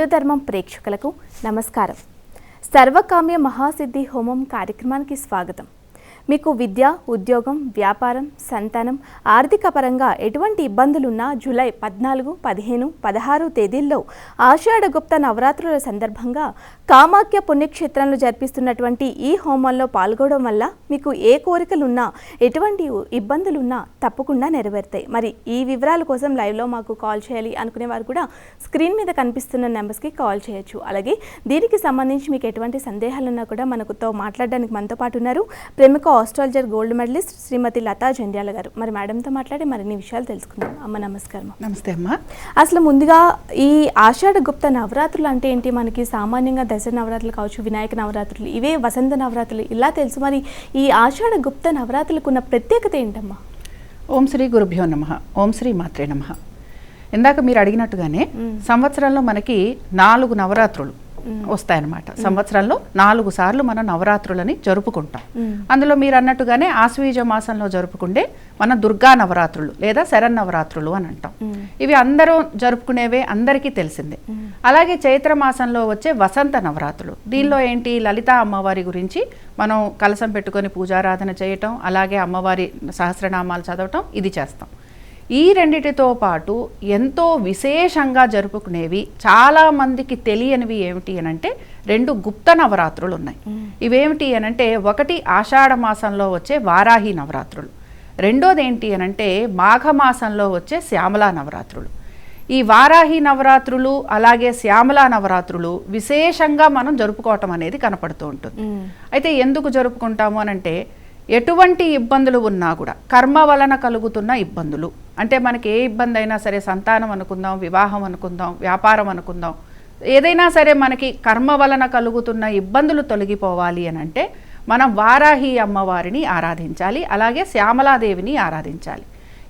హిందూ ధర్మం ప్రేక్షకులకు నమస్కారం. సర్వకామ్య మహాసిద్ధి హోమం కార్యక్రమానికి స్వాగతం. మీకు విద్య ఉద్యోగం వ్యాపారం సంతానం ఆర్థిక పరంగా ఎటువంటి ఇబ్బందులున్నా జూలై పద్నాలుగు పదిహేను పదహారు తేదీల్లో ఆషాఢ గుప్త నవరాత్రుల సందర్భంగా కామాఖ్య పుణ్యక్షేత్రంలో జరిపిస్తున్నటువంటి ఈ హోమంలో పాల్గొనడం వల్ల మీకు ఏ కోరికలున్నా ఎటువంటి ఇబ్బందులున్నా తప్పకుండా నెరవేరుతాయి. మరి ఈ వివరాల కోసం లైవ్లో మాకు కాల్ చేయాలి అనుకునే వారు కూడా స్క్రీన్ మీద కనిపిస్తున్న నెంబర్స్కి కాల్ చేయొచ్చు. అలాగే దీనికి సంబంధించి మీకు ఎటువంటి సందేహాలున్నా కూడా మనకుతో మాట్లాడడానికి మనతో పాటు ఉన్నారు. ప్రముఖ astrologer gold medalist Shrimati Latha Jandhyala garu. మరి మేడంతో మాట్లాడి మరిన్ని విషయాలు తెలుసుకుందాం. అమ్మ నమస్కారం నమస్తే అమ్మా. అసలు ముందుగా ఈ ఆషాఢ గుప్త నవరాత్రులు అంటే ఏంటి? మనకి సామాన్యంగా దసరా నవరాత్రులు కావచ్చు వినాయక నవరాత్రులు ఇవే వసంత నవరాత్రులు. ఇలా తెలుసు. మరి ఈ ఆషాఢ గుప్త నవరాత్రులకు ఉన్న ప్రత్యేకత ఏంటమ్మా? ఓం శ్రీ గురుభ్యో నమ. ఓం శ్రీ మాత్రే నమ. ఇందాక మీరు అడిగినట్టుగానే. సంవత్సరంలో మనకి నాలుగు నవరాత్రులు. వస్తాయన్నమాట. సంవత్సరంలో నాలుగు సార్లు మనం నవరాత్రులని జరుపుకుంటాం. అందులో మీరు అన్నట్టుగానే ఆశ్వీజ మాసంలో జరుపుకుంటే మన దుర్గా నవరాత్రులు లేదా శరన్నవరాత్రులు అని అంటాం. ఇవి అందరూ జరుపుకునేవే అందరికీ తెలిసిందే. అలాగే చైత్ర మాసంలో వచ్చే వసంత నవరాత్రులు. దీనిలో ఏంటి లలిత అమ్మవారి గురించి మనం కలసం పెట్టుకొని పూజారాధన చేయటం అలాగే అమ్మవారి సహస్రనామాలు చదవటం ఇది చేస్తాం. ఈ రెండిటితో పాటు ఎంతో విశేషంగా జరుపుకునేవి చాలా మందికి తెలియనివి ఏమిటి అనంటే రెండు గుప్త నవరాత్రులు ఉన్నాయి. ఇవేమిటి అనంటే ఒకటి ఆషాఢ మాసంలో వచ్చే వారాహి నవరాత్రులు. రెండోది ఏంటి అనంటే మాఘమాసంలో వచ్చే శ్యామలా నవరాత్రులు. ఈ వారాహి నవరాత్రులు అలాగే శ్యామలా నవరాత్రులు విశేషంగా మనం జరుపుకోవటం అనేది కనపడుతూ ఉంటుంది. అయితే ఎందుకు జరుపుకుంటాము అనంటే ఎటువంటి ఇబ్బందులు ఉన్నా కూడా కర్మ వలన కలుగుతున్న ఇబ్బందులు. అంటే మనకి ఏ ఇబ్బంది అయినా సరే సంతానం అనుకుందాం వివాహం అనుకుందాం వ్యాపారం అనుకుందాం ఏదైనా సరే మనకి కర్మ వలన కలుగుతున్న ఇబ్బందులు తొలగిపోవాలి అని అంటే మనం వారాహి అమ్మవారిని ఆరాధించాలి అలాగే శ్యామలాదేవిని ఆరాధించాలి.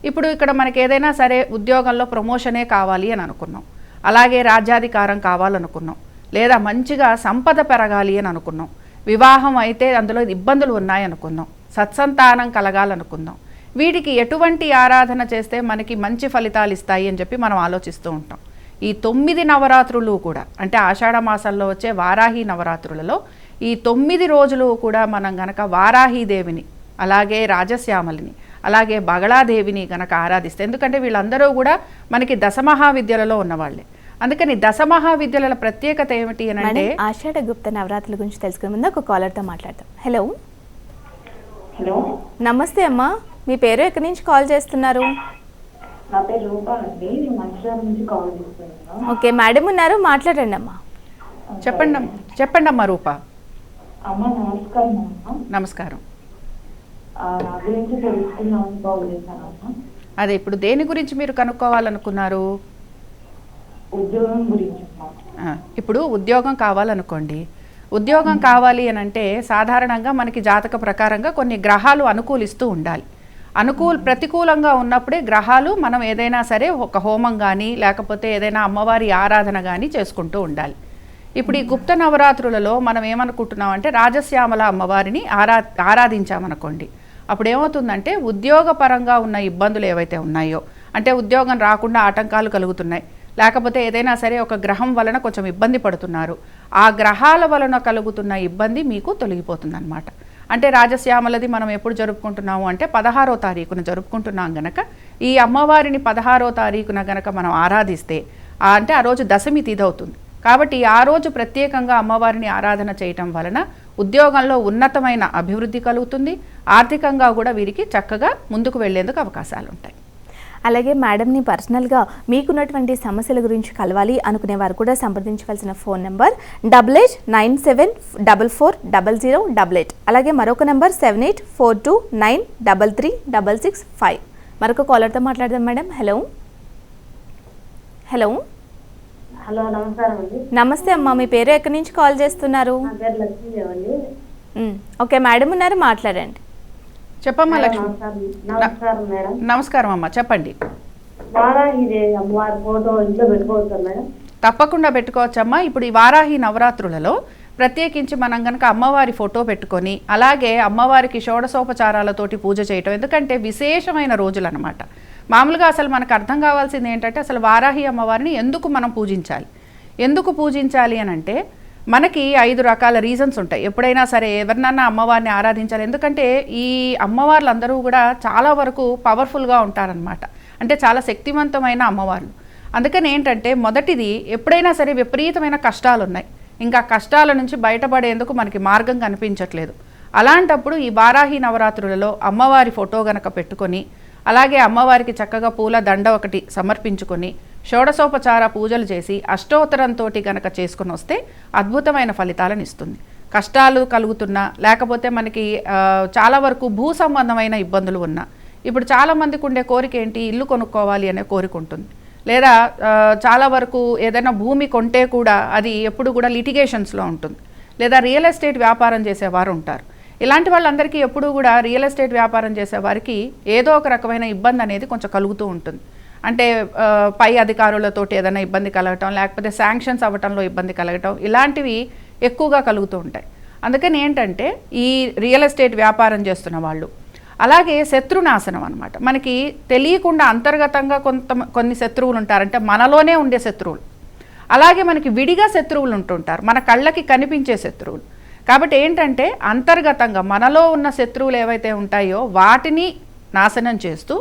ఇప్పుడు ఇక్కడ మనకి ఏదైనా సరే ఉద్యోగంలో ప్రమోషనే కావాలి అని అనుకున్నాం. అలాగే రాజ్యాధికారం కావాలనుకున్నాం. లేదా మంచిగా సంపద పెరగాలి అని అనుకున్నాం. వివాహం అయితే అందులో ఇబ్బందులు ఉన్నాయనుకుందాం సత్సంతానం కలగాలనుకుందాం వీటికి ఎటువంటి ఆరాధన చేస్తే మనకి మంచి ఫలితాలు ఇస్తాయి అని చెప్పి మనం ఆలోచిస్తూ ఉంటాం. ఈ తొమ్మిది నవరాత్రులు కూడా అంటే ఆషాఢ మాసంలో వచ్చే వారాహి నవరాత్రులలో ఈ తొమ్మిది రోజులు కూడా మనం గనక వారాహీదేవిని అలాగే రాజశ్యామలిని అలాగే బగళాదేవిని గనక ఆరాధిస్తే ఎందుకంటే వీళ్ళందరూ కూడా మనకి దశమహావిద్యలలో ఉన్నవాళ్ళే. అందుకని దశమహావిద్యల ప్రత్యేకత ఏమిటి అని అంటే ఆషాఢ గుప్త నవరాత్రుల గురించి తెలుసుకునే ముందు ఒక కాలర్తో మాట్లాడతాం హలో. హలో. నమస్తే అమ్మా. మీ పేరు ఎక్కడి నుంచి కాల్ చేస్తున్నారు? నా పేరు రూపా అండి. నేను మంచిర్యాల నుంచి కాల్ చేస్తున్నాను. ఓకే మేడం ఉన్నారు. మాట్లాడండి అమ్మా. చెప్పండి అమ్మ- చెప్పండి అమ్మ రూప. అమ్మ నమస్కారం అమ్మ. నమస్కారం. ఆ, నా గురించి తెలుసుకుందామని కాల్ చేశాను అమ్మ. అదే ఇప్పుడు దేని గురించి మీరు కనుక్కోవాలనుకున్నారు? ఉద్యోగం గురించి అమ్మ. ఆ, ఇప్పుడు ఉద్యోగం కావాలనుకోండి. ఉద్యోగం కావాలి అని అంటే సాధారణంగా మనకి జాతక ప్రకారంగా కొన్ని గ్రహాలు అనుకూలిస్తూ ఉండాలి. అనుకూల ప్రతికూలంగా ఉన్నప్పుడే గ్రహాలు మనం ఏదైనా సరే ఒక హోమం కానీ లేకపోతే ఏదైనా అమ్మవారి ఆరాధన కానీ చేసుకుంటూ ఉండాలి. ఇప్పుడు ఈ గుప్త నవరాత్రులలో మనం ఏమనుకుంటున్నాం అంటే రాజశ్యామల అమ్మవారిని ఆరా ఆరాధించామనుకోండి. అప్పుడు ఏమవుతుందంటే ఉద్యోగపరంగా ఉన్న ఇబ్బందులు ఏవైతే ఉన్నాయో అంటే ఉద్యోగం రాకుండా ఆటంకాలు కలుగుతున్నాయి లేకపోతే ఏదైనా సరే ఒక గ్రహం వలన కొంచెం ఇబ్బంది పడుతున్నారు ఆ గ్రహాల వలన కలుగుతున్న ఇబ్బంది మీకు తొలగిపోతుందన్నమాట. అంటే రాజశ్యామలది మనం ఎప్పుడు జరుపుకుంటున్నాము అంటే పదహారో తారీఖున జరుపుకుంటున్నాం గనక ఈ అమ్మవారిని పదహారో తారీఖున గనక మనం ఆరాధిస్తే అంటే ఆ రోజు దశమి తిథి అవుతుంది. కాబట్టి ఆ రోజు ప్రత్యేకంగా అమ్మవారిని ఆరాధన చేయటం వలన ఉద్యోగంలో ఉన్నతమైన అభివృద్ధి కలుగుతుంది ఆర్థికంగా కూడా వీరికి చక్కగా ముందుకు వెళ్ళేందుకు అవకాశాలు ఉంటాయి అలాగే మేడంని పర్సనల్గా మీకున్నటువంటి సమస్యల గురించి కలవాలి అనుకునే వారు కూడా సంప్రదించవలసిన phone number double eight nine seven double four double zero double eight. అలాగే మరొక number seven eight four two nine double three double six five. మరొక కాలర్తో మాట్లాడదాం మేడం. హలో. హలో. హలో నమస్కారం అండి. నమస్తే అమ్మా మీ పేరు ఎక్కడి నుంచి కాల్ చేస్తున్నారు? ఓకే మేడం ఉన్నారు మాట్లాడండి. చెప్పమ్మా లక్ష్మి. నమస్కారం. అమ్మా చెప్పండి. తప్పకుండా పెట్టుకోవచ్చమ్మా. ఇప్పుడు ఈ వారాహి నవరాత్రులలో ప్రత్యేకించి మనం కనుక అమ్మవారి ఫోటో పెట్టుకొని అలాగే అమ్మవారికి షోడశోపచారాలతోటి పూజ చేయటం ఎందుకంటే విశేషమైన రోజులు అనమాట మామూలుగా అసలు మనకు అర్థం కావాల్సింది ఏంటంటే అసలు వారాహి అమ్మవారిని ఎందుకు మనం పూజించాలి? ఎందుకు పూజించాలి అని అంటే మనకి ఐదు రకాల రీజన్స్ ఉంటాయి. ఎప్పుడైనా సరే ఎవరినన్నా అమ్మవారిని ఆరాధించాలి. ఎందుకంటే ఈ అమ్మవార్లు అందరూ కూడా చాలా వరకు పవర్ఫుల్గా ఉంటారనమాట అంటే చాలా శక్తివంతమైన అమ్మవార్లు. అందుకని ఏంటంటే మొదటిది ఎప్పుడైనా సరే విపరీతమైన కష్టాలు ఉన్నాయి ఇంకా కష్టాల నుంచి బయటపడేందుకు మనకి మార్గం కనిపించట్లేదు. అలాంటప్పుడు ఈ వారాహి నవరాత్రులలో అమ్మవారి ఫోటో గనక పెట్టుకొని అలాగే అమ్మవారికి చక్కగా పూల దండ ఒకటి సమర్పించుకొని షోడశోపచార పూజలు చేసి అష్టోత్తరంతో గనక చేసుకుని వస్తే అద్భుతమైన ఫలితాలను ఇస్తుంది. కష్టాలు కలుగుతున్నా లేకపోతే మనకి చాలా వరకు భూ సంబంధమైన ఇబ్బందులు ఉన్నా ఇప్పుడు చాలా మందికి ఉండే కోరిక ఏంటి? ఇల్లు కొనుక్కోవాలి అనే కోరిక ఉంటుంది. లేదా చాలా వరకు ఏదైనా భూమి కొంటే కూడా అది ఎప్పుడు కూడా లిటిగేషన్స్లో ఉంటుంది. లేదా రియల్ ఎస్టేట్ వ్యాపారం చేసేవారు ఉంటారు. ఇలాంటి వాళ్ళందరికీ ఎప్పుడూ కూడా రియల్ ఎస్టేట్ వ్యాపారం చేసేవారికి ఏదో ఒక రకమైన ఇబ్బంది అనేది కొంచెం కలుగుతూ ఉంటుంది. అంటే పై అధికారులతోటి ఏదైనా ఇబ్బంది కలగటం లేకపోతే శాంక్షన్స్ అవ్వటంలో ఇబ్బంది కలగటం ఇలాంటివి ఎక్కువగా కలుగుతూ ఉంటాయి. అందుకని ఏంటంటే ఈ రియల్ ఎస్టేట్ వ్యాపారం చేస్తున్న వాళ్ళు అలాగే శత్రునాశనం అనమాట మనకి తెలియకుండా అంతర్గతంగా కొంత కొన్ని శత్రువులు ఉంటారంటే మనలోనే ఉండే శత్రువులు. అలాగే మనకి విడిగా శత్రువులు ఉంటుంటారు. మన కళ్ళకి కనిపించే శత్రువులు. కాబట్టి ఏంటంటే అంతర్గతంగా మనలో ఉన్న శత్రువులు ఏవైతే ఉంటాయో వాటిని నాశనం చేస్తూ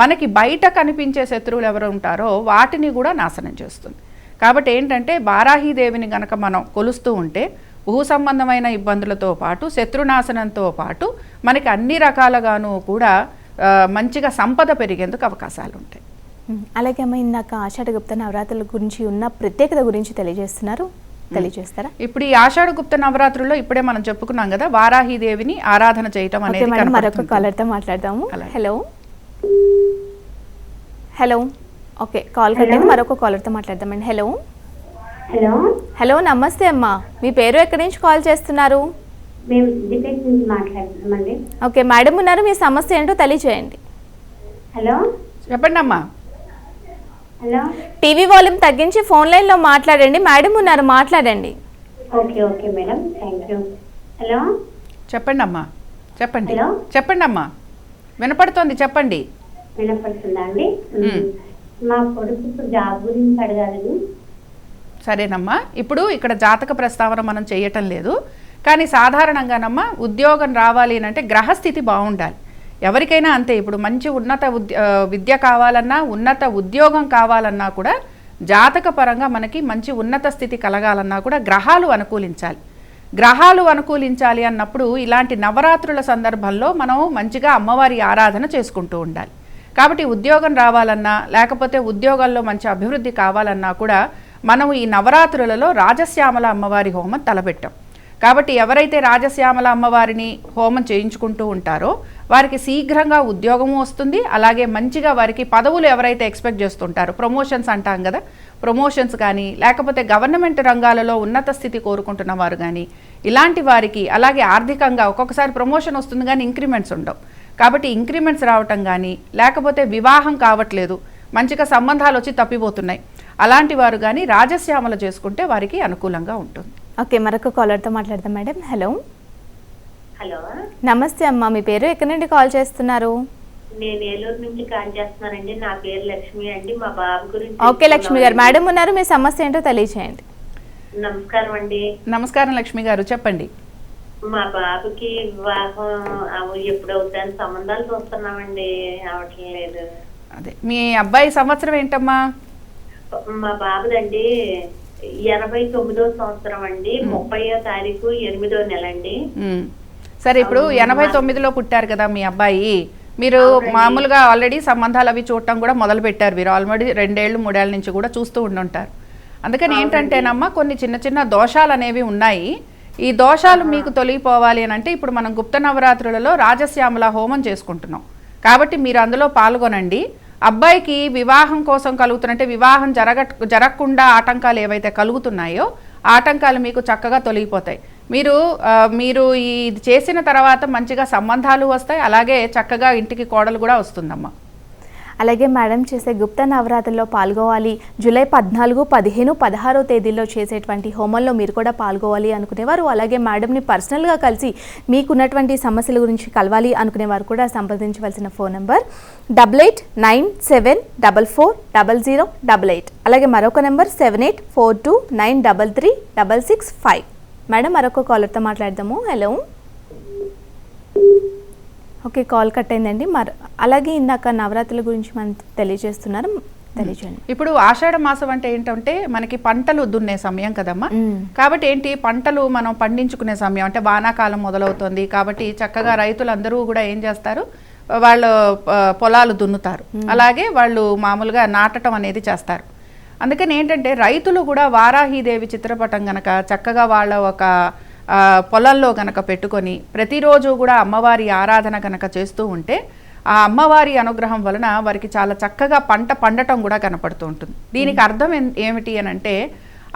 మనకి బయట కనిపించే శత్రువులు ఎవరు ఉంటారో వాటిని కూడా నాశనం చేస్తుంది. కాబట్టి ఏంటంటే బారాహీదేవిని గనక మనం కొలుస్తూ ఉంటే భూ సంబంధమైన ఇబ్బందులతో పాటు శత్రునాశనంతో పాటు మనకి అన్ని రకాలుగాను కూడా మంచిగా సంపద పెరిగేందుకు అవకాశాలు ఉంటాయి. అలాగే అమ్మ ఇందాక ఆషాఢగుప్త నవరాత్రుల గురించి ఉన్న ప్రత్యేకత గురించి తెలియజేస్తున్నారు. తెలియజేస్తారా? ఇప్పుడు ఈ ఆషాఢ గుప్త నవరాత్రుల్లో ఇప్పుడే మనం చెప్పుకున్నాం కదా వారాహిదేవిని ఆరాధన చేయటం అనేది మరొక. కాలర్తో మాట్లాడదాము. హలో. హలో ఓకే కాల్ కట్టేది మరొక కాలర్తో మాట్లాడదామండి. హలో హలో హలో నమస్తే అమ్మా. మీ పేరు ఎక్కడి నుంచి కాల్ చేస్తున్నారు? మేము డిఫెన్స్ నుంచి మాట్లాడుతున్నామండి. ఓకే మేడం ఉన్నారు మీ సమస్య ఏంటో తెలియచేయండి. హలో చెప్పండి అమ్మా. హలో టీవీ వాల్యూమ్ తగ్గించి ఫోన్ లైన్లో మాట్లాడండి మేడం ఉన్నారు మాట్లాడండి. Okay okay madam thank you hello చెప్పండి అమ్మా. చెప్పండి? చెప్పండి అమ్మా. వినపడుతోంది చెప్పండి. వినపడుతుందా అండి మ్మ్. మా కొడుకు జాబ్ గురించి అడగాలని. సరేనమ్మా ఇప్పుడు ఇక్కడ జాతక ప్రస్తావన మనం చేయటం లేదు. కానీ సాధారణంగానమ్మా ఉద్యోగం రావాలి అని అంటే గ్రహస్థితి బాగుండాలి. ఎవరికైనా అంతే ఇప్పుడు మంచి ఉన్నత విద్య కావాలన్నా ఉన్నత ఉద్యోగం కావాలన్నా కూడా జాతక పరంగా మనకి మంచి ఉన్నత స్థితి కలగాలన్నా కూడా గ్రహాలు అనుకూలించాలి. గ్రహాలు అనుకూలించాలి అన్నప్పుడు ఇలాంటి నవరాత్రుల సందర్భంలో మనం మంచిగా అమ్మవారి ఆరాధన చేసుకుంటూ ఉండాలి. కాబట్టి ఉద్యోగం రావాలన్నా లేకపోతే ఉద్యోగాల్లో మంచి అభివృద్ధి కావాలన్నా కూడా మనం ఈ నవరాత్రులలో రాజశ్యామల అమ్మవారి హోమం తలపెట్టాం. కాబట్టి ఎవరైతే రాజశ్యామల అమ్మవారిని హోమం చేయించుకుంటూ ఉంటారో వారికి శీఘ్రంగా ఉద్యోగము వస్తుంది. అలాగే మంచిగా వారికి పదవులు ఎవరైతే ఎక్స్పెక్ట్ చేస్తుంటారో ప్రమోషన్స్ అంటాం కదా ప్రమోషన్స్ కానీ లేకపోతే గవర్నమెంట్ రంగాలలో ఉన్నత స్థితి కోరుకుంటున్న వారు కానీ ఇలాంటి వారికి అలాగే ఆర్థికంగా ఒక్కొక్కసారి ప్రమోషన్ వస్తుంది కానీ ఇంక్రిమెంట్స్ ఉండవు. కాబట్టి ఇంక్రిమెంట్స్ రావటం కానీ లేకపోతే వివాహం కావట్లేదు మంచిగా సంబంధాలు వచ్చి తప్పిపోతున్నాయి అలాంటి వారు కానీ రాజశ్యామల చేసుకుంటే వారికి అనుకూలంగా ఉంటుంది. ఓకే మరొక కాలర్తో మాట్లాడదాం మేడం. హలో. హలో. నమస్తే అమ్మా మీ పేరు ఎక్కడి నుండి కాల్ చేస్తున్నారు? నేను ఏలూరు నుంచి కాల్ చేస్తున్నానండి. నా పేరు లక్ష్మి అండి మా బాబు గురించి ఓకే లక్ష్మి గారు. మేడం ఉన్నారు మీ సమస్య ఏంటో తెలియచేయండి. నమస్కారం అండి. నమస్కారం లక్ష్మి గారు చెప్పండి. మా బాబుకి వివాహం అవ- ఎప్పుడు అవుతాయని సంబంధాలు చూస్తున్నామండి. అవటం లేదు. అదే మీ అబ్బాయి సంవత్సరం ఏంటమ్మా? మా బాబుదండి ఎనభై తొమ్మిదో సంవత్సరం అండి. ముప్పయో తారీఖు ఎనిమిదో నెల అండి. సరే ఇప్పుడు ఎనభై తొమ్మిదిలో పుట్టారు కదా మీ అబ్బాయి. మీరు మామూలుగా ఆల్రెడీ సంబంధాలు అవి చూడటం కూడా మొదలు పెట్టారు మీరు. ఆల్రెడీ రెండేళ్ళు మూడేళ్ళ నుంచి కూడా చూస్తూ ఉండుంటారు. అందుకని ఏంటంటేనమ్మా కొన్ని చిన్న చిన్న దోషాలు అనేవి ఉన్నాయి. ఈ దోషాలు మీకు తొలగిపోవాలి అని అంటే ఇప్పుడు మనం గుప్త నవరాత్రులలో రాజశ్యామల హోమం చేసుకుంటున్నాం. కాబట్టి మీరు అందులో పాల్గొనండి. అబ్బాయికి వివాహం కోసం కలుగుతున్నట్టే వివాహం జరగ జరగకుండా ఆటంకాలు ఏవైతే కలుగుతున్నాయో ఆటంకాలు మీకు చక్కగా తొలగిపోతాయి. మీరు మీరు ఈ ఇది చేసిన తర్వాత మంచిగా సంబంధాలు వస్తాయి అలాగే చక్కగా ఇంటికి కోడలు కూడా వస్తుందమ్మా. అలాగే మేడం చేసే గుప్త నవరాత్రుల్లో పాల్గొవాలి. జూలై పద్నాలుగు పదిహేను పదహారో తేదీల్లో చేసేటువంటి హోమంలో మీరు కూడా పాల్గొవాలి అనుకునేవారు. అలాగే మేడంని పర్సనల్గా కలిసి మీకున్నటువంటి సమస్యల గురించి కలవాలి అనుకునేవారు కూడా సంప్రదించవలసిన phone number double eight nine seven double four double zero double eight. అలాగే మరొక number seven eight four two nine double three double six five. Madam మరొక కాలర్తో మాట్లాడదాము. హలో. ఓకే కాల్ కట్ అయిందండి మరి అలాగే ఇందాక నవరాత్రుల గురించి మనం తెలియజేస్తున్నారు. తెలియజేయండి. ఇప్పుడు ఆషాఢ మాసం అంటే ఏంటంటే మనకి పంటలు దున్నే సమయం కదమ్మా. మ్మ్. కాబట్టి ఏంటి పంటలు మనం పండించుకునే సమయం అంటే వానాకాలం మొదలవుతుంది కాబట్టి చక్కగా రైతులందరూ కూడా ఏం చేస్తారు వాళ్ళు పొలాలు దున్నుతారు. అలాగే వాళ్ళు మామూలుగా నాటటం అనేది చేస్తారు. అందుకని ఏంటంటే రైతులు కూడా వారాహిదేవి చిత్రపటం గనక చక్కగా వాళ్ళ ఒక పొలంలో గనక పెట్టుకొని ప్రతిరోజు కూడా అమ్మవారి ఆరాధన గనక చేస్తూ ఉంటే ఆ అమ్మవారి అనుగ్రహం వలన వారికి చాలా చక్కగా పంట పండటం కూడా కనపడుతూ ఉంటుంది. దీనికి అర్థం ఏమిటి అని అంటే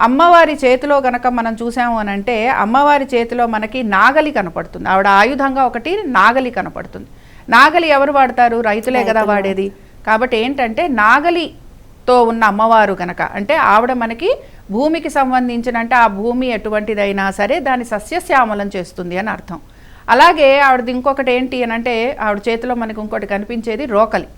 అమ్మవారి చేతిలో గనక మనం చూసాము అని అంటే అమ్మవారి చేతిలో మనకి నాగలి కనపడుతుంది. ఆవిడ ఆయుధంగా ఒకటి నాగలి కనపడుతుంది. నాగలి ఎవరు వాడతారు? రైతులే కదా వాడేది. కాబట్టి ఏంటంటే నాగలితో ఉన్న అమ్మవారు గనక అంటే ఆవిడ మనకి భూమికి సంబంధించిన అంటే ఆ భూమి ఎటువంటిదైనా సరే దాన్ని సస్యశ్యామలం చేస్తుంది అని అర్థం. అలాగే ఆవిడది ఇంకొకటి ఏంటి అని అంటే ఆవిడ చేతిలో మనకి ఇంకోటి కనిపించేది రోకలి.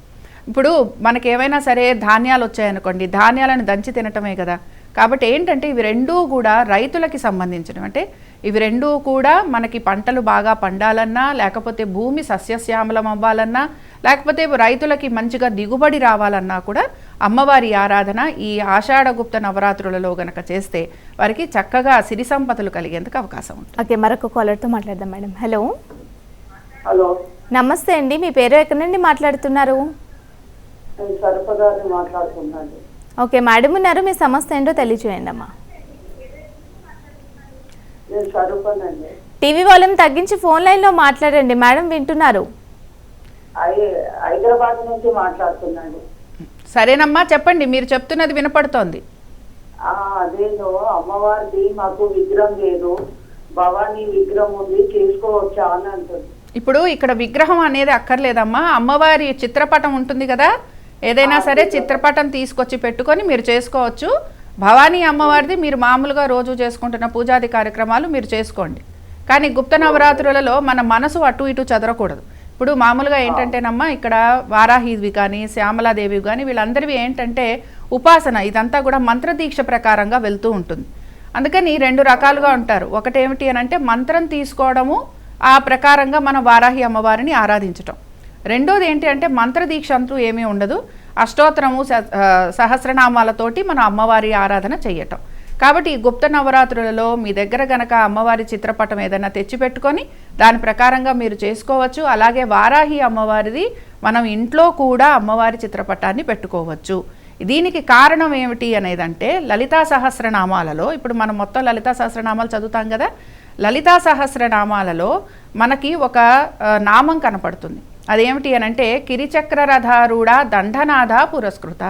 ఇప్పుడు మనకి సరే ధాన్యాలు వచ్చాయనుకోండి ధాన్యాలను దంచి తినటమే కదా. కాబట్టి ఏంటంటే ఇవి రెండూ కూడా రైతులకి సంబంధించినవి. అంటే ఇవి రెండూ కూడా మనకి పంటలు బాగా పండాలన్నా లేకపోతే భూమి సస్యశ్యామలం అవ్వాలన్నా లేకపోతే రైతులకి మంచిగా దిగుబడి రావాలన్నా కూడా అమ్మవారి ఆరాధన ఈ ఆషాఢగుప్త నవరాత్రులలో గనక చేస్తే వారికి చక్కగా సిరి సంపదలు కలిగేందుకు అవకాశం ఉంటుంది. ఓకే మరొక కాలర్తో మాట్లాడదాం మేడం. హలో. హలో. నమస్తే అండి మీ పేరు ఎక్కడి నుండి మాట్లాడుతున్నారు? ఓకే మేడం ఉన్నారు మీ సమస్య ఏంటో తెలియచేయండి అమ్మా. టీవీ వాల్యూమ్ తగ్గించి ఫోన్ లైన్లో మాట్లాడండి మేడం వింటున్నారు. హైదరాబాద్ నుంచి మాట్లాడుతున్నాను సరేనమ్మా చెప్పండి మీరు చెప్తున్నది వినపడుతోంది. అదేదో అమ్మవారిది మాకు విగ్రహం లేదు. భవానీ విగ్రహం ఉంది చేసుకోవచ్చా అని అంటుంది. ఇప్పుడు ఇక్కడ విగ్రహం అనేది అక్కర్లేదమ్మా. అమ్మవారి చిత్రపటం ఉంటుంది కదా. ఏదైనా సరే చిత్రపటం తీసుకొచ్చి పెట్టుకొని మీరు చేసుకోవచ్చు. భవానీ అమ్మవారిది మీరు మామూలుగా రోజు చేసుకుంటున్న పూజాది కార్యక్రమాలు మీరు చేసుకోండి. కానీ గుప్త నవరాత్రులలో మన మనసు అటు ఇటు చదరకూడదు. ఇప్పుడు మామూలుగా ఏంటంటేనమ్మా ఇక్కడ వారాహీవి కానీ శ్యామలాదేవి కానీ వీళ్ళందరివి ఏంటంటే ఉపాసన ఇదంతా కూడా మంత్రదీక్ష ప్రకారంగా వెళ్తూ ఉంటుంది. అందుకని రెండు రకాలుగా ఉంటారు. ఒకటేమిటి అని అంటే మంత్రం తీసుకోవడము ఆ ప్రకారంగా మన వారాహి అమ్మవారిని ఆరాధించటం. రెండోది ఏంటి అంటే మంత్రదీక్ష అంటూ ఏమీ ఉండదు. అష్టోత్తరము స- సహస్రనామాలతోటి మన అమ్మవారి ఆరాధన చేయటం కాబట్టి ఈ గుప్త నవరాత్రులలో మీ దగ్గర గనక అమ్మవారి చిత్రపటం ఏదైనా తెచ్చిపెట్టుకొని దాని ప్రకారంగా మీరు చేసుకోవచ్చు. అలాగే వారాహి అమ్మవారిది మనం ఇంట్లో కూడా అమ్మవారి చిత్రపటాన్ని పెట్టుకోవచ్చు. దీనికి కారణం ఏమిటి అనేదంటే లలితా సహస్రనామాలలో ఇప్పుడు మనం మొత్తం లలితా సహస్రనామాలు చదువుతాం కదా లలితా సహస్రనామాలలో మనకి ఒక నామం కనపడుతుంది. అదేమిటి అనంటే కిరిచక్రరథారూఢ దండనాథ పురస్కృత.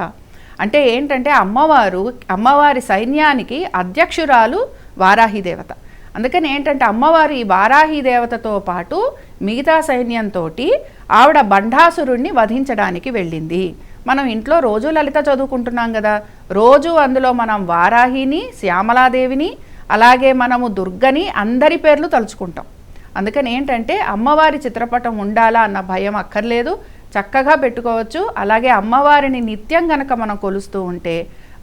అంటే ఏంటంటే అమ్మవారు అమ్మవారి సైన్యానికి అధ్యక్షురాలు వారాహి దేవత. అందుకని ఏంటంటే అమ్మవారి ఈ వారాహి దేవతతో పాటు మిగతా సైన్యంతో ఆవిడ బండాసురుణ్ణి వధించడానికి వెళ్ళింది. మనం ఇంట్లో రోజు లలిత చదువుకుంటున్నాం కదా. రోజు అందులో మనం వారాహిని శ్యామలాదేవిని అలాగే మనము దుర్గని అందరి పేర్లు తలుచుకుంటాం. అందుకని ఏంటంటే అమ్మవారి చిత్రపటం ఉండాలా అన్న భయం అక్కర్లేదు. చక్కగా పెట్టుకోవచ్చు. అలాగే అమ్మవారిని నిత్యం గనక మనం కొలుస్తూ ఉంటే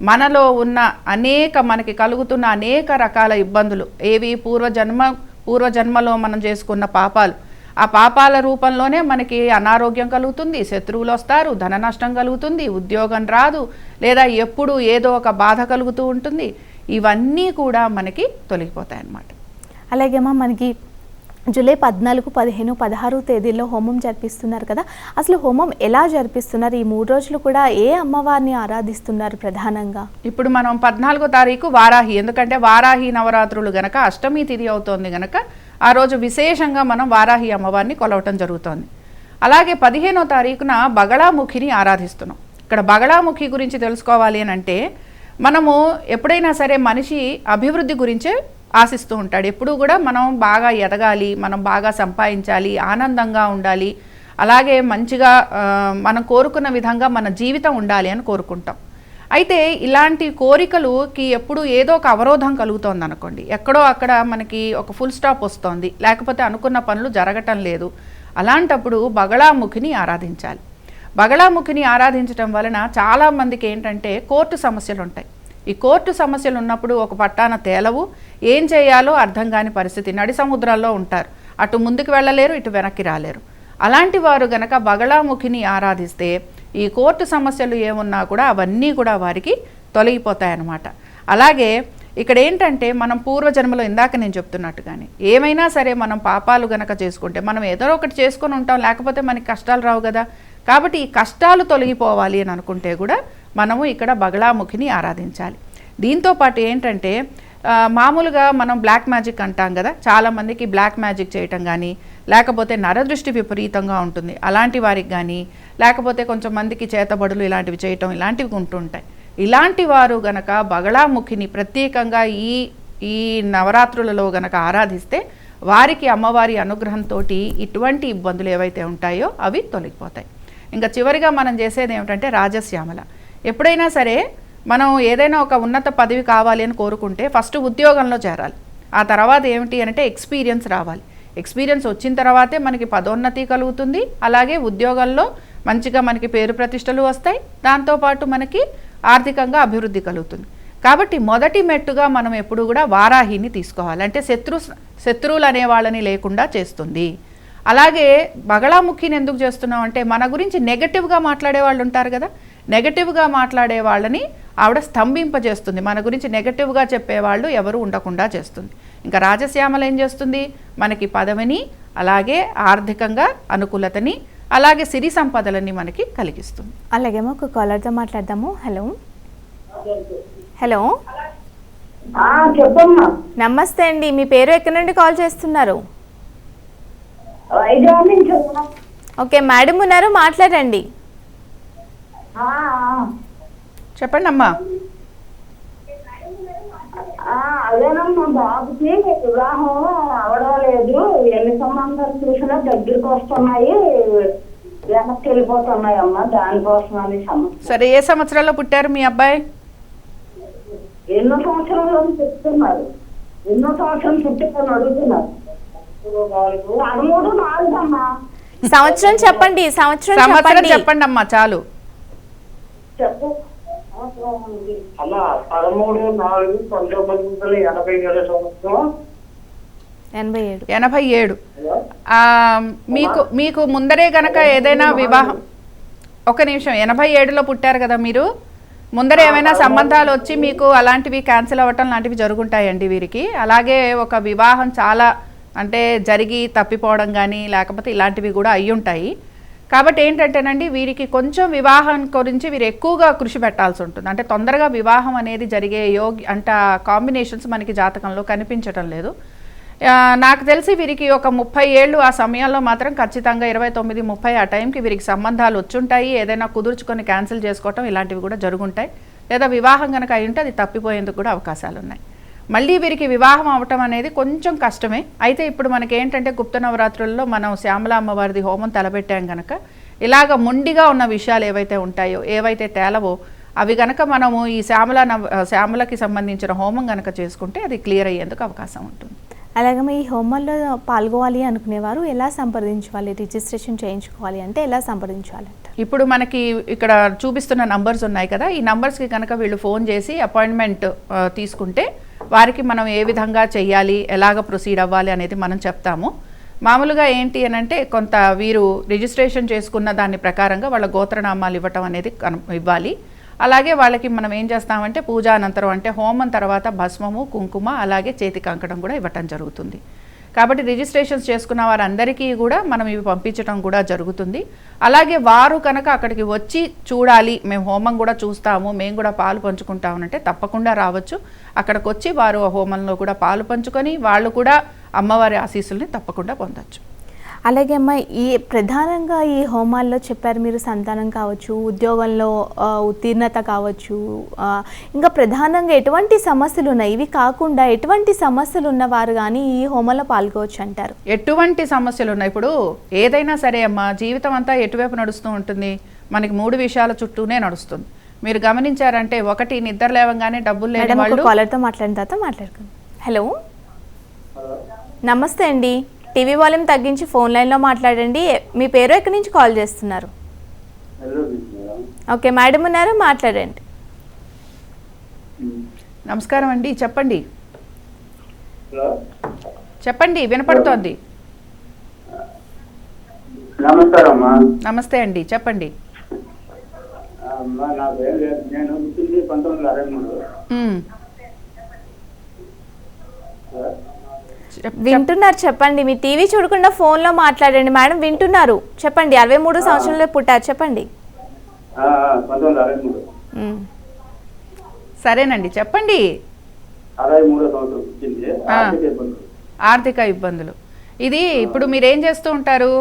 మనలో ఉన్న అనేక మనకి కలుగుతున్న అనేక రకాల ఇబ్బందులు ఏవి పూర్వజన్మ పూర్వజన్మలో మనం చేసుకున్న పాపాలు ఆ పాపాల రూపంలోనే మనకి అనారోగ్యం కలుగుతుంది శత్రువులు వస్తారు ధన నష్టం కలుగుతుంది ఉద్యోగం రాదు లేదా ఎప్పుడు ఏదో ఒక బాధ కలుగుతూ ఉంటుంది. ఇవన్నీ కూడా మనకి తొలగిపోతాయి అన్నమాట అలాగేమో మనకి జూలై పద్నాలుగు పదిహేను పదహారు తేదీల్లో హోమం జరిపిస్తున్నారు కదా. అసలు హోమం ఎలా జరిపిస్తున్నారు? ఈ మూడు రోజులు కూడా ఏ అమ్మవారిని ఆరాధిస్తున్నారు ప్రధానంగా? ఇప్పుడు మనం పద్నాలుగో తారీఖు వారాహి ఎందుకంటే వారాహి నవరాత్రులు గనక అష్టమి తిథి అవుతోంది గనక ఆ రోజు విశేషంగా మనం వారాహి అమ్మవారిని కొలవటం జరుగుతోంది. అలాగే పదిహేనో తారీఖున బగళాముఖిని ఆరాధిస్తున్నాం. ఇక్కడ బగళాముఖి గురించి తెలుసుకోవాలి అని అంటే మనము ఎప్పుడైనా సరే మనిషి అభివృద్ధి గురించే ఆశిస్తూ ఉంటాడు. ఎప్పుడూ కూడా మనం బాగా ఎదగాలి మనం బాగా సంపాదించాలి ఆనందంగా ఉండాలి. అలాగే మంచిగా మనం కోరుకున్న విధంగా మన జీవితం ఉండాలి అని కోరుకుంటాం. అయితే ఇలాంటి కోరికలుకి ఎప్పుడు ఏదో ఒక అవరోధం కలుగుతోంది అనుకోండి. ఎక్కడో అక్కడ మనకి ఒక ఫుల్ స్టాప్ వస్తోంది. లేకపోతే అనుకున్న పనులు జరగటం లేదు. అలాంటప్పుడు బగళాముఖిని ఆరాధించాలి. బగళాముఖిని ఆరాధించటం వలన చాలామందికి ఏంటంటే కోర్టు సమస్యలు ఉంటాయి ఈ కోర్టు సమస్యలు ఉన్నప్పుడు ఒక పట్టాన తేలవు. ఏం చేయాలో అర్థం కాని పరిస్థితి. నడి సముద్రాల్లో ఉంటారు. అటు ముందుకు వెళ్ళలేరు ఇటు వెనక్కి రాలేరు. అలాంటి వారు గనక బగళాముఖిని ఆరాధిస్తే ఈ కోర్టు సమస్యలు ఏమున్నా కూడా అవన్నీ కూడా వారికి తొలగిపోతాయన్నమాట. అలాగే ఇక్కడ ఏంటంటే మనం పూర్వజన్మలో ఇందాక నేను చెప్తున్నట్టుగానే ఏమైనా సరే మనం పాపాలు గనక చేసుకుంటే మనం ఏదో ఒకటి చేసుకొని ఉంటాం లేకపోతే మనకి కష్టాలు రావు కదా. కాబట్టి ఈ కష్టాలు తొలగిపోవాలి అని అనుకుంటే కూడా మనము ఇక్కడ బగళాముఖిని ఆరాధించాలి. దీంతో పాటు ఏంటంటే మామూలుగా మనం బ్లాక్ మ్యాజిక్ అంటాం కదా చాలామందికి బ్లాక్ మ్యాజిక్ చేయటం కానీ లేకపోతే నరదృష్టి విపరీతంగా ఉంటుంది అలాంటి వారికి కానీ లేకపోతే కొంచెం మందికి చేతబడులు ఇలాంటివి చేయటం ఇలాంటివి ఉంటుంటాయి. ఇలాంటి వారు గనక బగళాముఖిని ప్రత్యేకంగా ఈ ఈ నవరాత్రులలో గనక ఆరాధిస్తే వారికి అమ్మవారి అనుగ్రహంతో ఇటువంటి ఇబ్బందులు ఏవైతే ఉంటాయో అవి తొలగిపోతాయి. ఇంకా చివరిగా మనం చేసేది ఏమిటంటే రాజశ్యామల. ఎప్పుడైనా సరే మనం ఏదైనా ఒక ఉన్నత పదవి కావాలి అని కోరుకుంటే ఫస్ట్ ఉద్యోగంలో చేరాలి. ఆ తర్వాత ఏమిటి అంటే ఎక్స్పీరియన్స్ రావాలి. ఎక్స్పీరియన్స్ వచ్చిన తర్వాతే మనకి పదోన్నతి కలుగుతుంది. అలాగే ఉద్యోగంలో మంచిగా మనకి పేరు ప్రతిష్టలు వస్తాయి. దాంతోపాటు మనకి ఆర్థికంగా అభివృద్ధి కలుగుతుంది. కాబట్టి మొదటి మెట్టుగా మనం ఎప్పుడు కూడా వారాహిని తీసుకోవాలి. అంటే శత్రు శత్రువులు అనే వాళ్ళని లేకుండా చేస్తుంది. అలాగే బగళాముఖిని ఎందుకు చేస్తున్నాం అంటే మన గురించి నెగటివ్గా మాట్లాడే వాళ్ళు ఉంటారు కదా. నెగటివ్గా మాట్లాడే వాళ్ళని ఆవిడ స్తంభింపజేస్తుంది. మన గురించి నెగటివ్గా చెప్పేవాళ్ళు ఎవరు ఉండకుండా చేస్తుంది. ఇంకా రాజశ్యామల ఏం చేస్తుంది? మనకి పదవిని అలాగే ఆర్థికంగా అనుకూలతని అలాగే సిరి సంపదలని మనకి కలిగిస్తుంది. అలాగే ఒక కాలర్తో మాట్లాడదాము. హలో. హలో. చెప్పమ్మా. నమస్తే అండి. మీ పేరు ఎక్కడి నుండి కాల్ చేస్తున్నారు. ఓకే మేడం ఉన్నారు. మాట్లాడండి. చెప్పండి అమ్మా ఆ, అదేనమ్మా బాబుకి వివాహం అవడం లేదు ఎన్ని సంబంధాలు చూసినా దగ్గరికి వస్తున్నాయి. వెనక్కి వెళ్ళిపోతున్నాయి అమ్మా సమస్య సరే ఏ సంవత్సరాల్లో పుట్టారు మీ అబ్బాయి? ఎన్నో సంవత్సరాలు చెప్తున్నారు. ఎన్నో సంవత్సరం పుట్టిందని అడుగుతున్నారు. పదమూడు సంవత్సరం చెప్పండి సంవత్సరం చెప్పండి చెప్పండి. అమ్మా చాలు. అలా పదమూడు నాలుగు పంతొమ్మిది వందల ఎనభై ఏడు సంవత్సరం. ఎనభై ఏడు. ఎనభై ఏడు. ఆ, మీకు మీకు ముందరే గనక ఏదైనా వివాహం ఒక నిమిషం ఎనభై ఏడులో పుట్టారు కదా మీరు? ముందర ఏమైనా సంబంధాలు వచ్చి మీకు అలాంటివి క్యాన్సిల్ అవ్వటం లాంటివి జరుగుంటాయండి వీరికి? అలాగే ఒక వివాహం చాలా అంటే జరిగి తప్పిపోవడం కానీ లేకపోతే ఇలాంటివి కూడా అయ్యి ఉంటాయి కాబట్టి ఏంటంటేనండి వీరికి కొంచెం వివాహం గురించి వీరు ఎక్కువగా కృషి పెట్టాల్సి ఉంటుంది. అంటే తొందరగా వివాహం అనేది జరిగే యోగి అంట కాంబినేషన్స్ మనకి జాతకంలో కనిపించటం లేదు. నాకు తెలిసి వీరికి ఒక ముప్పై ఏళ్ళు ఆ సమయంలో మాత్రం ఖచ్చితంగా ఇరవై తొమ్మిది ముప్పై ఆ టైంకి వీరికి సంబంధాలు వచ్చుంటాయి. ఏదైనా కుదుర్చుకొని క్యాన్సిల్ చేసుకోవటం ఇలాంటివి కూడా జరుగుంటాయి. లేదా వివాహం కనుక అయి ఉంటే అది తప్పిపోయేందుకు కూడా అవకాశాలు ఉన్నాయి మళ్ళీ వీరికి వివాహం అవటం అనేది కొంచెం కష్టమే. అయితే ఇప్పుడు మనకి ఏంటంటే గుప్త నవరాత్రుల్లో మనం శ్యామల అమ్మవారిది హోమం తలపెట్టాం కనుక ఇలాగ మొండిగా ఉన్న విషయాలు ఏవైతే ఉంటాయో ఏవైతే తేలవో అవి గనక మనము ఈ శ్యామల నవ శ్యామలకి సంబంధించిన హోమం గనక చేసుకుంటే అది క్లియర్ అయ్యేందుకు అవకాశం ఉంటుంది. అలాగే మీ హోమాల్లో పాల్గొవాలి అనుకునేవారు ఎలా సంప్రదించాలి రిజిస్ట్రేషన్ చేయించుకోవాలి అంటే ఎలా సంప్రదించాలంట? ఇప్పుడు మనకి ఇక్కడ చూపిస్తున్న నంబర్స్ ఉన్నాయి కదా. ఈ నంబర్స్కి కనుక వీళ్ళు ఫోన్ చేసి అపాయింట్మెంట్ తీసుకుంటే వారికి మనం ఏ విధంగా చెయ్యాలి ఎలాగ ప్రొసీడ్ అవ్వాలి అనేది మనం చెప్తాము. మామూలుగా ఏంటి అని అంటే కొంత వీరు రిజిస్ట్రేషన్ చేసుకున్న దాని ప్రకారంగా వాళ్ళ గోత్రనామాలు ఇవ్వటం అనేది కన- ఇవ్వాలి. అలాగే వాళ్ళకి మనం ఏం చేస్తామంటే పూజ అనంతరం అంటే హోమం తర్వాత భస్మము కుంకుమ అలాగే చేతి కంకణం కూడా ఇవ్వటం జరుగుతుంది. కాబట్టి రిజిస్ట్రేషన్స్ చేసుకున్న వారందరికీ కూడా మనం ఇవి పంపించడం కూడా జరుగుతుంది. అలాగే వారు కనుక అక్కడికి వచ్చి చూడాలి మేము హోమం కూడా చూస్తాము మేము కూడా పాలు పంచుకుంటామనంటే తప్పకుండా రావచ్చు. అక్కడికి వచ్చి వారు హోమంలో కూడా పాలు పంచుకొని వాళ్ళు కూడా అమ్మవారి ఆశీస్సుల్ని తప్పకుండా పొందొచ్చు. అలాగే అమ్మ ఈ ప్రధానంగా ఈ హోమాల్లో చెప్పారు మీరు సంతానం కావచ్చు ఉద్యోగంలో ఉత్తీర్ణత కావచ్చు ఇంకా ప్రధానంగా ఎటువంటి సమస్యలు ఉన్నాయి? ఇవి కాకుండా ఎటువంటి సమస్యలు ఉన్నవారు కానీ ఈ హోమంలో పాల్గొవచ్చు అంటారు. ఎటువంటి సమస్యలు ఉన్నాయి? ఇప్పుడు ఏదైనా సరే అమ్మా జీవితం అంతా ఎటువైపు నడుస్తూ ఉంటుంది? మనకి మూడు విషయాల చుట్టూనే నడుస్తుంది. మీరు గమనించారంటే ఒకటి నిద్ర లేవగానే డబ్బులు లేని వాళ్ళు కాలర్తో మాట్లాడిన తర్వాత మాట్లాడుకుందాం. హలో. నమస్తే అండి. టీవీ వాల్యూమ్ తగ్గించి ఫోన్ లైన్లో మాట్లాడండి. మీ పేరు ఎక్కడి నుంచి కాల్ చేస్తున్నారు? ఓకే మేడం ఉన్నారు మాట్లాడండి. నమస్కారం అండి చెప్పండి. చెప్పండి వినపడుతోంది. నమస్కారం అమ్మా. నమస్తే అండి చెప్పండి. అమ్మా నా పేరు నేను పంతొమ్మిది అరవై మూడు. వింటున్నారు చెప్పండి. మీ టీవీ చూడకుండా ఫోన్లో మాట్లాడండి. మేడం వింటున్నారు. చెప్పండి. అరవై మూడు సంవత్సరాలు పుట్టారు. చెప్పండి. సరేనండి. చెప్పండి. ఆర్థిక ఇబ్బందులు. ఇది ఇప్పుడు మీరు ఏం చేస్తూ ఉంటారు?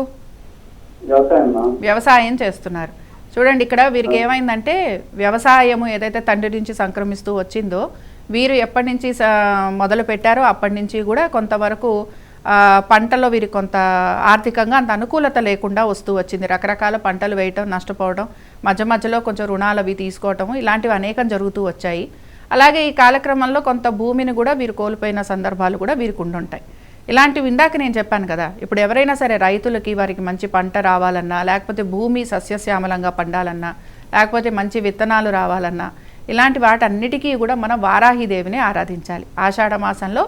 వ్యవసాయం చేస్తున్నారు. చూడండి ఇక్కడ వీరికి ఏమైందంటే వ్యవసాయము ఏదైతే తండ్రి నుంచి సంక్రమిస్తూ వచ్చిందో వీరు ఎప్పటి నుంచి మొదలు పెట్టారో అప్పటి నుంచి కూడా కొంతవరకు పంటలో వీరి కొంత ఆర్థికంగా అంత అనుకూలత లేకుండా వస్తూ వచ్చింది. రకరకాల పంటలు వేయటం నష్టపోవడం మధ్య మధ్యలో కొంచెం రుణాలు అవి తీసుకోవటం ఇలాంటివి అనేకం జరుగుతూ వచ్చాయి. అలాగే ఈ కాలక్రమంలో కొంత భూమిని కూడా వీరు కోల్పోయిన సందర్భాలు కూడా వీరికి ఉండుంటాయి. ఇలాంటివి ఇందాక నేను చెప్పాను కదా ఇప్పుడు ఎవరైనా సరే రైతులకి వారికి మంచి పంట రావాలన్నా లేకపోతే భూమి సస్యశ్యామలంగా పండాలన్నా లేకపోతే మంచి విత్తనాలు రావాలన్నా ఇలాంటి వాటన్నిటికీ కూడా మనం వారాహిదేవిని ఆరాధించాలి. ఆషాఢ మాసంలో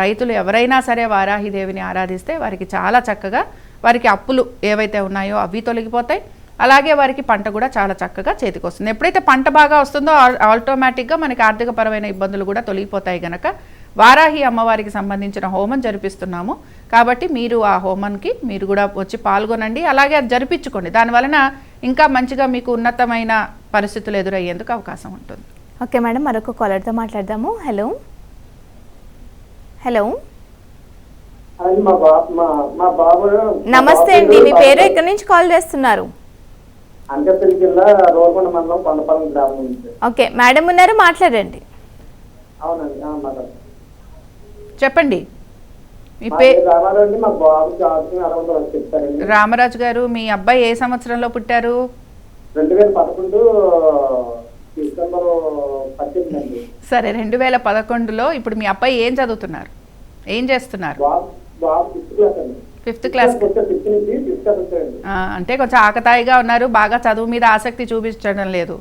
రైతులు ఎవరైనా సరే వారాహిదేవిని ఆరాధిస్తే వారికి చాలా చక్కగా వారికి అప్పులు ఏవైతే ఉన్నాయో అవి తొలగిపోతాయి. అలాగే వారికి పంట కూడా చాలా చక్కగా చేతికి వస్తుంది ఎప్పుడైతే పంట బాగా వస్తుందో ఆటోమేటిక్గా మనకి ఆర్థికపరమైన ఇబ్బందులు కూడా తొలగిపోతాయి గనక వారాహి అమ్మవారికి సంబంధించిన హోమం జరిపిస్తున్నాము. కాబట్టి మీరు ఆ హోమానికి మీరు కూడా వచ్చి పాల్గొనండి. అలాగే అది జరిపించుకోండి. దానివలన ఇంకా మంచిగా మీకు ఉన్నతమైన పరిస్థితులు ఎదురయ్యేందుకు అవకాశం ఉంటుంది. ఓకే మేడం మరొక కాలర్తో మాట్లాడదాము. హలో. హలో. నమస్తే అండి. మీ పేరు ఎక్కడి నుంచి కాల్ చేస్తున్నారు? ఓకే మేడం ఉన్నారు మాట్లాడండి. అవునండి ఆ, మాట్లాడు. చెప్పండి. రామరాజు గారు మీ అబ్బాయి ఏ సంవత్సరంలో పుట్టారు? రెండు వేల పదకొండు డిసెంబర్ పద్దెనిమిది అండి. సరే రెండు వేల పదకొండులో ఇప్పుడు మీ అబ్బాయి ఏం చదువుతున్నారు? ఏం చేస్తున్నారు? బాబు బాబు ఫిఫ్త్ క్లాస్ అండి. ఫిఫ్త్ అంటే కొంచెం ఆకతాయిగా ఉన్నారు బాగా చదువు మీద ఆసక్తి చూపించడం లేదు.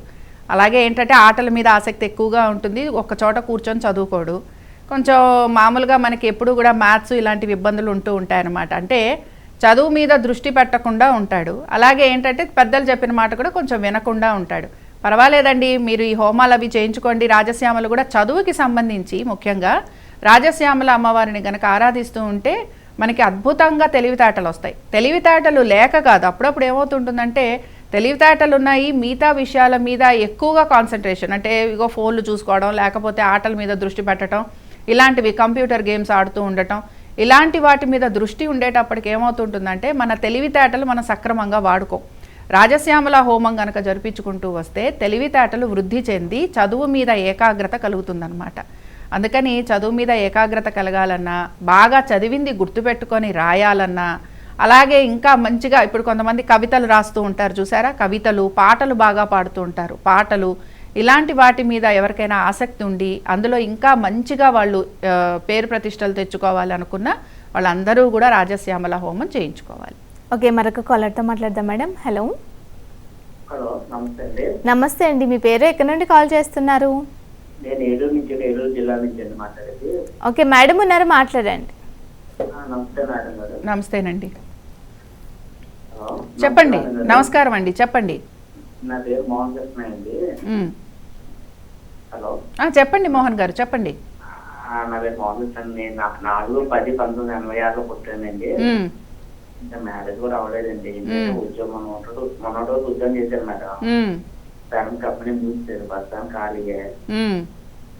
అలాగే ఏంటంటే ఆటల మీద ఆసక్తి ఎక్కువగా ఉంటుంది ఒక చోట కూర్చొని చదువుకోడు. కొంచెం మామూలుగా మనకి ఎప్పుడు కూడా మ్యాథ్స్ ఇలాంటివి ఇబ్బందులు ఉంటూ ఉంటాయన్నమాట. అంటే చదువు మీద దృష్టి పెట్టకుండా ఉంటాడు. అలాగే ఏంటంటే పెద్దలు చెప్పిన మాట కూడా కొంచెం వినకుండా ఉంటాడు. పర్వాలేదండి మీరు ఈ హోమాలు అవి చేయించుకోండి. రాజశ్యామలు కూడా చదువుకి సంబంధించి ముఖ్యంగా రాజశ్యామల అమ్మవారిని గనక ఆరాధిస్తూ ఉంటే మనకి అద్భుతంగా తెలివితేటలు వస్తాయి. తెలివితేటలు లేక కాదు అప్పుడప్పుడు ఏమవుతుంటుందంటే తెలివితేటలు ఉన్నాయి మిగతా విషయాల మీద ఎక్కువగా కాన్సన్ట్రేషన్ అంటే ఇగో ఫోన్లు చూసుకోవడం లేకపోతే ఆటల మీద దృష్టి పెట్టడం ఇలాంటివి కంప్యూటర్ గేమ్స్ ఆడుతూ ఉండటం ఇలాంటి వాటి మీద దృష్టి ఉండేటప్పటికి ఏమవుతుంటుందంటే మన తెలివితేటలు మనం సక్రమంగా వాడుకో. రాజశ్యామల హోమం గనక జరిపించుకుంటూ వస్తే తెలివితేటలు వృద్ధి చెంది చదువు మీద ఏకాగ్రత కలుగుతుందన్నమాట. అందుకని చదువు మీద ఏకాగ్రత కలగాలన్నా బాగా చదివింది గుర్తుపెట్టుకొని రాయాలన్నా అలాగే ఇంకా మంచిగా ఇప్పుడు కొంతమంది కవితలు రాస్తూ ఉంటారు చూసారా? కవితలు పాటలు బాగా పాడుతూ ఉంటారు. పాటలు ఇలాంటి వాటి మీద ఎవరికైనా ఆసక్తి ఉండి అందులో ఇంకా మంచిగా వాళ్ళు పేరు ప్రతిష్టలు తెచ్చుకోవాలి అనుకున్న వాళ్ళందరూ కూడా రాజశ్యామల హోమం చేయించుకోవాలి. ఓకే మరొక కాలర్తో మాట్లాడదాం మేడం. హలో. హలో నమస్తే అండి. నమస్తే అండి మీ పేరు ఎక్కడి నుండి కాల్ చేస్తున్నారు? నేను ఏలూరు నుంచి ఏలూరు జిల్లా నుంచి అండి మాట్లాడేది. ఓకే మేడం ఉన్నారు మాట్లాడండి. నమస్తే మేడం గారు. నమస్తేనండి. చెప్పండి. నమస్కారం అండి చెప్పండి. నా పేరు మోహన్ కృష్ణ అండి. హలో. ఆ, చెప్పండి మోహన్ గారు చెప్పండి. నా పేరు మోహన్ కృష్ణ నేను నాలుగు పది పంతొమ్మిది ఎనభై ఆరులో పుట్టానండి. ఇంకా మ్యారేజ్ కూడా అవ్వలేదండి. ఉద్యోగం మొన్నటి మొన్నటి ఉద్యోగం చేశాను మేడం. దాని కంపెనీ మూసేది ప్రస్తుతం ఖాళీగా.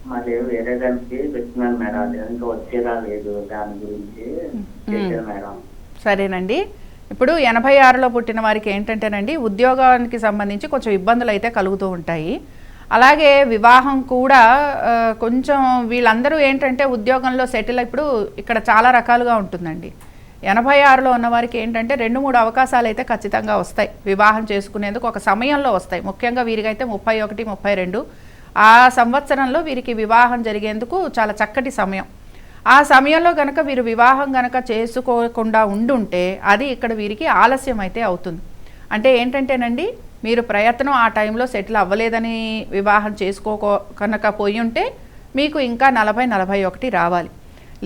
మళ్ళీ వేరే దానికి పెట్టినాను మేడం. ఇంకా వచ్చేలా లేదు దాని గురించి. చేశాను మేడం. సరేనండి. ఇప్పుడు ఎనభై ఆరులో పుట్టిన వారికి ఏంటంటేనండి ఉద్యోగానికి సంబంధించి కొంచెం ఇబ్బందులు అయితే కలుగుతూ ఉంటాయి. అలాగే వివాహం కూడా కొంచెం వీళ్ళందరూ ఏంటంటే ఉద్యోగంలో సెటిల్ ఇప్పుడు ఇక్కడ చాలా రకాలుగా ఉంటుందండి. ఎనభై ఆరులో ఉన్న వారికి ఏంటంటే రెండు మూడు అవకాశాలు అయితే ఖచ్చితంగా వస్తాయి. వివాహం చేసుకునేందుకు ఒక సమయంలో వస్తాయి. ముఖ్యంగా వీరికైతే ముప్పై ఒకటి ముప్పై రెండు. ఆ సంవత్సరంలో వీరికి వివాహం జరిగేందుకు చాలా చక్కటి సమయం. ఆ సమయంలో గనక వీరు వివాహం గనక చేసుకోకుండా ఉండుంటే అది ఇక్కడ వీరికి ఆలస్యం అయితే అవుతుంది. అంటే ఏంటంటేనండి మీరు ప్రయత్నం ఆ టైంలో సెటిల్ అవ్వలేదని వివాహం చేసుకోకో కనుక పోయి ఉంటే మీకు ఇంకా నలభై నలభై ఒకటి రావాలి.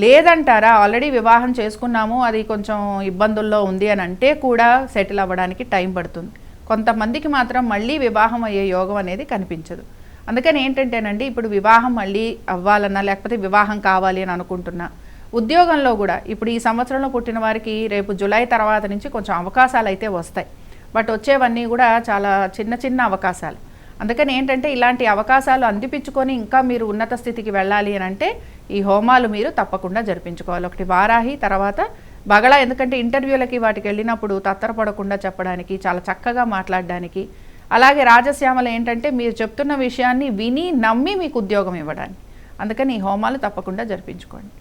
లేదంటారా ఆల్రెడీ వివాహం చేసుకున్నాము అది కొంచెం ఇబ్బందుల్లో ఉంది అని అంటే కూడా సెటిల్ అవ్వడానికి టైం పడుతుంది. కొంతమందికి మాత్రం మళ్ళీ వివాహం అయ్యే యోగం అనేది కనిపించదు. అందుకని ఏంటంటేనండి ఇప్పుడు వివాహం మళ్ళీ అవ్వాలన్నా లేకపోతే వివాహం కావాలి అని అనుకుంటున్నా. ఉద్యోగంలో కూడా ఇప్పుడు ఈ సంవత్సరంలో పుట్టిన వారికి రేపు జూలై తర్వాత నుంచి కొంచెం అవకాశాలు అయితే వస్తాయి. బట్ వచ్చేవన్నీ కూడా చాలా చిన్న చిన్న అవకాశాలు. అందుకని ఏంటంటే ఇలాంటి అవకాశాలు అందిపించుకొని ఇంకా మీరు ఉన్నత స్థితికి వెళ్ళాలి అని అంటే ఈ హోమాలు మీరు తప్పకుండా జరిపించుకోవాలి. ఒకటి వారాహి తర్వాత బగళ. ఎందుకంటే ఇంటర్వ్యూలకి వాటికి వెళ్ళినప్పుడు తత్తరపడకుండా చెప్పడానికి చాలా చక్కగా మాట్లాడడానికి అలాగే రాజశ్యామలు ఏంటంటే మీరు చెప్తున్న విషయాన్ని విని నమ్మి మీకు ఉద్యోగం ఇవ్వడానికి. అందుకని ఈ హోమాలు తప్పకుండా జరిపించుకోండి.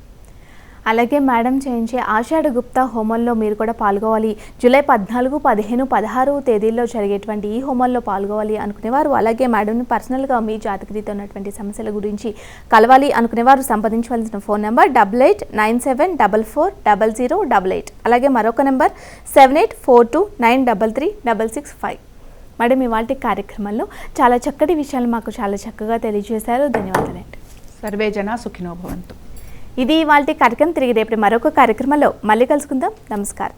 అలాగే మేడం చేయించే ఆషాఢ గుప్తా హోమంలో మీరు కూడా పాల్గొవాలి. జూలై పద్నాలుగు పదిహేను పదహారు తేదీల్లో జరిగేటువంటి ఈ హోమంలో పాల్గొవాలి అనుకునేవారు. అలాగే మేడంని పర్సనల్గా మీ జాతకరీతో ఉన్నటువంటి సమస్యల గురించి కలవాలి అనుకునేవారు. సంప్రదించవలసిన phone number double eight nine seven double four double zero double eight. అలాగే మరొక number seven eight four two nine double three double six five. Madam ఇవాళ కార్యక్రమంలో చాలా చక్కటి విషయాలు మాకు చాలా చక్కగా తెలియజేశారు. ధన్యవాదాలండి. సర్వే జన సుఖినోభవంతు ఇది ఇవాళ కార్యక్రమం. తిరిగి రేపు మరొక కార్యక్రమంలో మళ్ళీ కలుసుకుందాం. నమస్కారం.